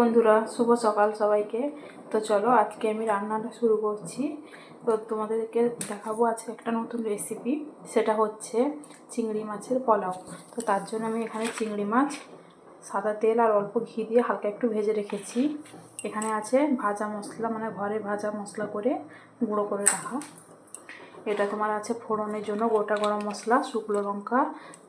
বন্ধুরা, শুভ সকাল সবাইকে। তো চলো, আজকে আমি রান্নাটা শুরু করছি। তো তোমাদেরকে দেখাবো আজকে একটা নতুন রেসিপি সেটা হচ্ছে চিংড়ি মাছের পোলাও। তো তার জন্য আমি এখানে চিংড়ি মাছ, সাদা তেল আর অল্প ঘি দিয়ে হালকা একটু ভেজে রেখেছি। এখানে আছে ভাজা মশলা মানে ঘরে ভাজা মশলা করে গুঁড়ো করে রাখা। এটা তোমার আছে ফোড়নের জন্য গোটা গরম মশলা, শুকনো লঙ্কা,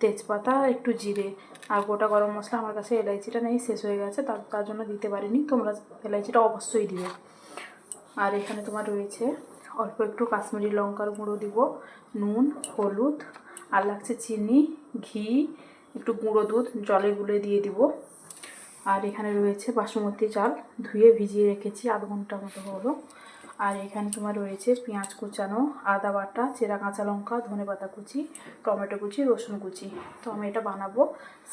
তেজপাতা, একটু জিরে। আর গোটা গরম মশলা আমার কাছে এলাইচিটা নেই, শেষ হয়ে গেছে তার তার জন্য দিতে পারিনি, তোমরা এলাইচিটা অবশ্যই দিবে। আর এখানে তোমার রয়েছে অল্প একটু কাশ্মীরি লঙ্কার গুঁড়ো দিব, নুন, হলুদ, আর লাগছে চিনি, ঘি, একটু গুঁড়ো দুধ, জলে গুলে দিয়ে দিব। আর এখানে রয়েছে বাসমতি চাল, ধুয়ে ভিজিয়ে রেখেছি, আধ ঘণ্টা মতো হলো। আর এখানে তোমার রয়েছে পেঁয়াজ কুচানো, আদা বাটা, চেরা কাঁচা লঙ্কা, ধনে পাতা কুচি, টমেটো কুচি, রসুন কুচি। তো আমি এটা বানাবো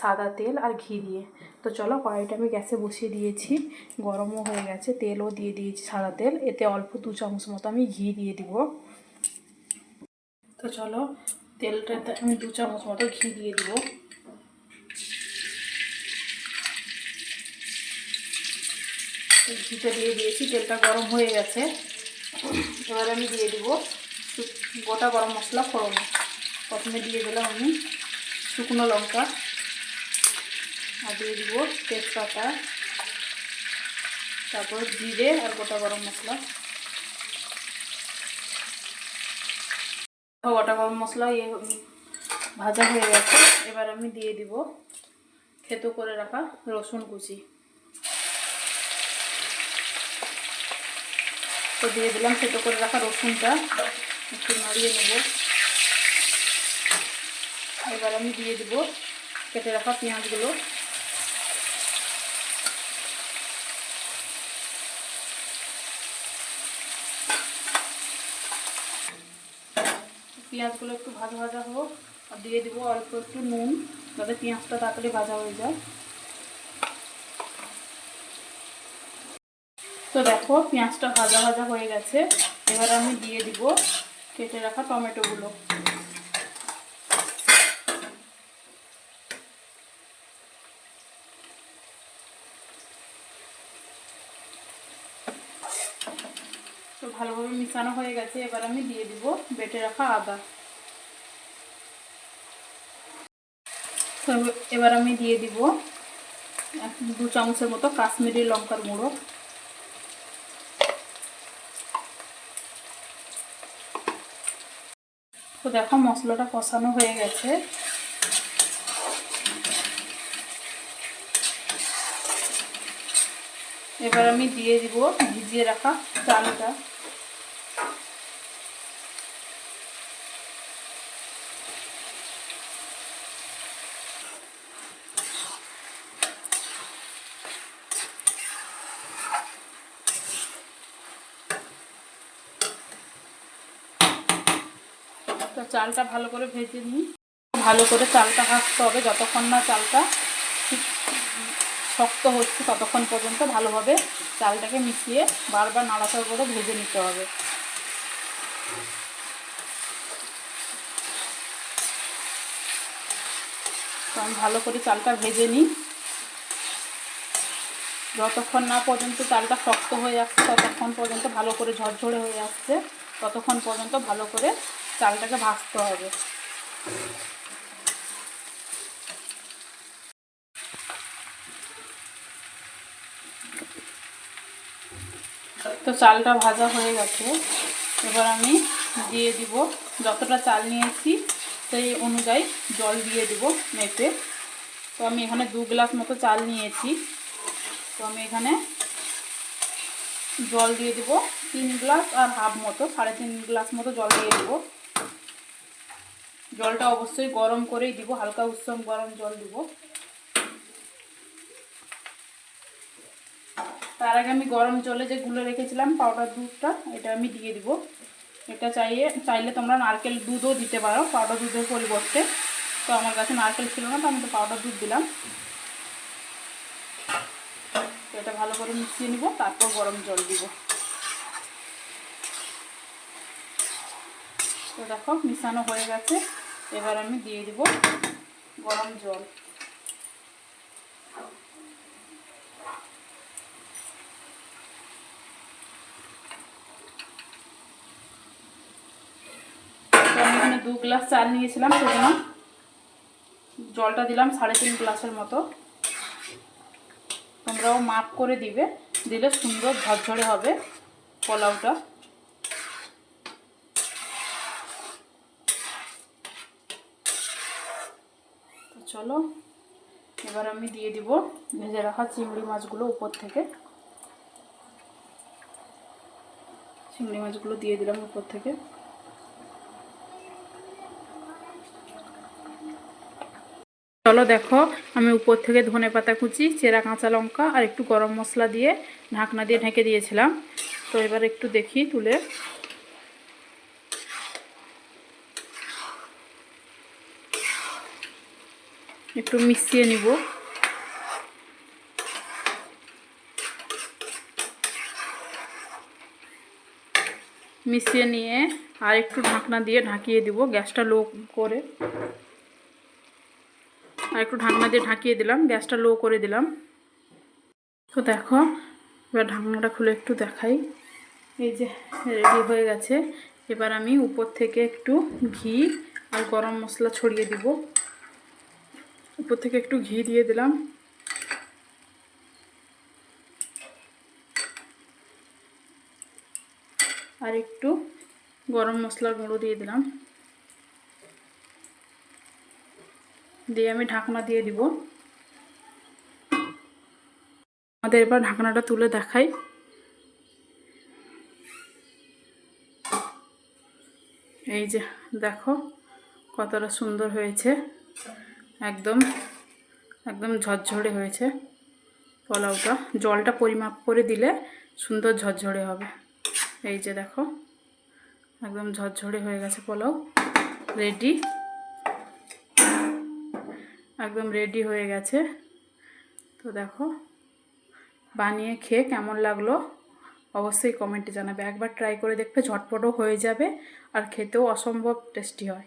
সাদা তেল আর ঘি দিয়ে। তো চলো কড়াইটা আমি গ্যাসে বসিয়ে দিয়েছি, গরমও হয়ে গেছে, তেলও দিয়ে দিয়েছি সাদা তেল, এতে অল্প দু চামচ মতো আমি ঘি দিয়ে দিব। তো চলো তেলটাতে আমি দু চামচ মতো ঘি দিয়ে দিব। ঘিটা দিয়ে দিয়েছি, তেলটা গরম হয়ে গেছে। এবার আমি দিয়ে দিব গোটা গরম মশলা ফোড়ন। প্রথমে দিয়ে দিলাম আমি শুকনো লঙ্কা। আর দিয়ে দিব তেজপাতা। তারপর জিরে আর গোটা গরম মশলা। গোটা গরম মশলা ইয়ে ভাজা হয়ে গেছে। এবার আমি দিয়ে দিব খেতো করে রাখা রসুন কুচি। তো দিয়ে দিলাম, সেটো করে রাখা রসুনটা। একটু নাড়িয়ে নেব। এবার আমি দিয়ে দিব কেটে রাখা পেঁয়াজগুলো। পেঁয়াজগুলো একটু ভাজা ভাজা হোক, আর দিয়ে দিব অল্প একটু নুন, যাতে পেঁয়াজটা তাড়াতাড়ি ভাজা হয়ে যায়। তো দেখো, পেঁয়াজটা ভাজা ভাজা হয়ে গেছে। এবার আমি দিয়ে দিব কেটে রাখা টমেটোগুলো। তো ভালোভাবে মিশানো হয়ে গেছে, এবার আমি দিয়ে দিব বেটে রাখা আদা। তো এবার আমি দিয়ে দিব দু চামচের মতো কাশ্মীরি লঙ্কার গুঁড়ো। তো দেখো মশলাটা কষানো হয়ে গেছে। এবার আমি দিয়ে দিব ভিজিয়ে রাখা চালটা। তো চালটা ভালো করে ভেজে নিই। ভালো করে চালটা ভাজতে হবে, যতক্ষণ না চালটা ঠিক শক্ত হচ্ছে ততক্ষণ পর্যন্ত ভালোভাবে চালটাকে মিশিয়ে বারবার নাড়াচাড়া করে ভেজে নিতে হবে। আমি ভালো করে চালটা ভেজে নিই। যতক্ষণ না পর্যন্ত চালটা শক্ত হয়ে আসছে, ততক্ষণ পর্যন্ত ভালো করে ঝরঝরে হয়ে আসছে, ততক্ষণ পর্যন্ত ভালো করে চালটাকে ভাজতে হবে। তো চালটা ভাজা হয়ে গেছে। এবার আমি দিয়ে দিব যতটা চাল নিয়েছি সেই অনুযায়ী জল দিয়ে দিব মেপে। তো আমি এখানে দু গ্লাস মতো চাল নিয়েছি। তো আমি এখানে জল দিয়ে দিব তিন গ্লাস আর হাফ মতো, সাড়ে তিন গ্লাস মতো জল দিয়ে দেবো। জলটা অবশ্যই গরম করেই দিব, হালকা উৎসম গরম জল দিব। তার আগে আমি গরম জলে যে গুলে রেখেছিলাম পাউডার দুধটা, এটা আমি দিয়ে দিব। এটা চাইয়ে, চাইলে তোমরা নারকেল দুধও দিতে পারো পাউডার দুধের পরিবর্তে। তো আমার কাছে নারকেল ছিল না, তো আমি তো পাউডার দুধ দিলাম। এটা ভালো করে মিশিয়ে নিব, তারপর গরম জল দিব। তো দেখো, মিশানো হয়ে গেছে। এবার আমি দিয়ে দিব গরম জল। দু গ্লাস চাল নিয়েছিলাম, সেজন্য জলটা দিলাম সাড়ে তিন গ্লাসের মতো। তোমরাও মাপ করে দিবে, দিলে সুন্দর ঝরঝরে হবে পোলাওটা। চলো, এবার আমি দিয়ে দিব ভেজে রাখা চিংড়ি মাছগুলো উপর থেকে। চিংড়ি মাছগুলো দিয়ে দিলাম উপর থেকে। চলো দেখো, আমি উপর থেকে ধনে পাতা কুচি, চেরা কাঁচা লঙ্কা আর একটু গরম মশলা দিয়ে ঢাকনা দিয়ে ঢেকে দিয়েছিলাম। তো এবার একটু দেখি তুলে। একটু মিশিয়ে নিব। মিশিয়ে নিয়ে আর একটু ঢাকনা দিয়ে ঢাকিয়ে দিব, গ্যাসটা লো করে। আর একটু ঢাকনা দিয়ে ঢাকিয়ে দিলাম, গ্যাসটা লো করে দিলাম। তো দেখো, এবার ঢাকনাটা খুলে একটু দেখাই। এই যে রেডি হয়ে গেছে। এবার আমি উপর থেকে একটু ঘি আর গরম মশলা ছড়িয়ে দিব। উপর থেকে একটু ঘি দিয়ে দিলাম। আর একটু গরম মশলার গুঁড়ো দিয়ে দিলাম। দিয়ে আমি ঢাকনা দিয়ে দিব। আমাদের এবার ঢাকনাটা তুলে দেখাই। এই যে দেখো, কতটা সুন্দর হয়েছে। একদম একদম ঝরঝরে হয়েছে পোলাওটা। জলটা পরিমাপ করে দিলে সুন্দর ঝরঝরে হবে। এই যে দেখো, একদম ঝরঝরে হয়ে গেছে পোলাও। রেডি একদম রেডি হয়ে গেছে। তো দেখো, বানিয়ে খেয়ে কেমন লাগল অবশ্যই কমেন্টে জানাবে। একবার ট্রাই করে দেখবে ঝটপটও হয়ে যাবে আর খেতেও অসম্ভব টেস্টি হয়।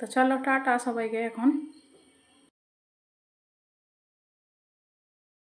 তো চলো, টাটা সবাইকে এখন।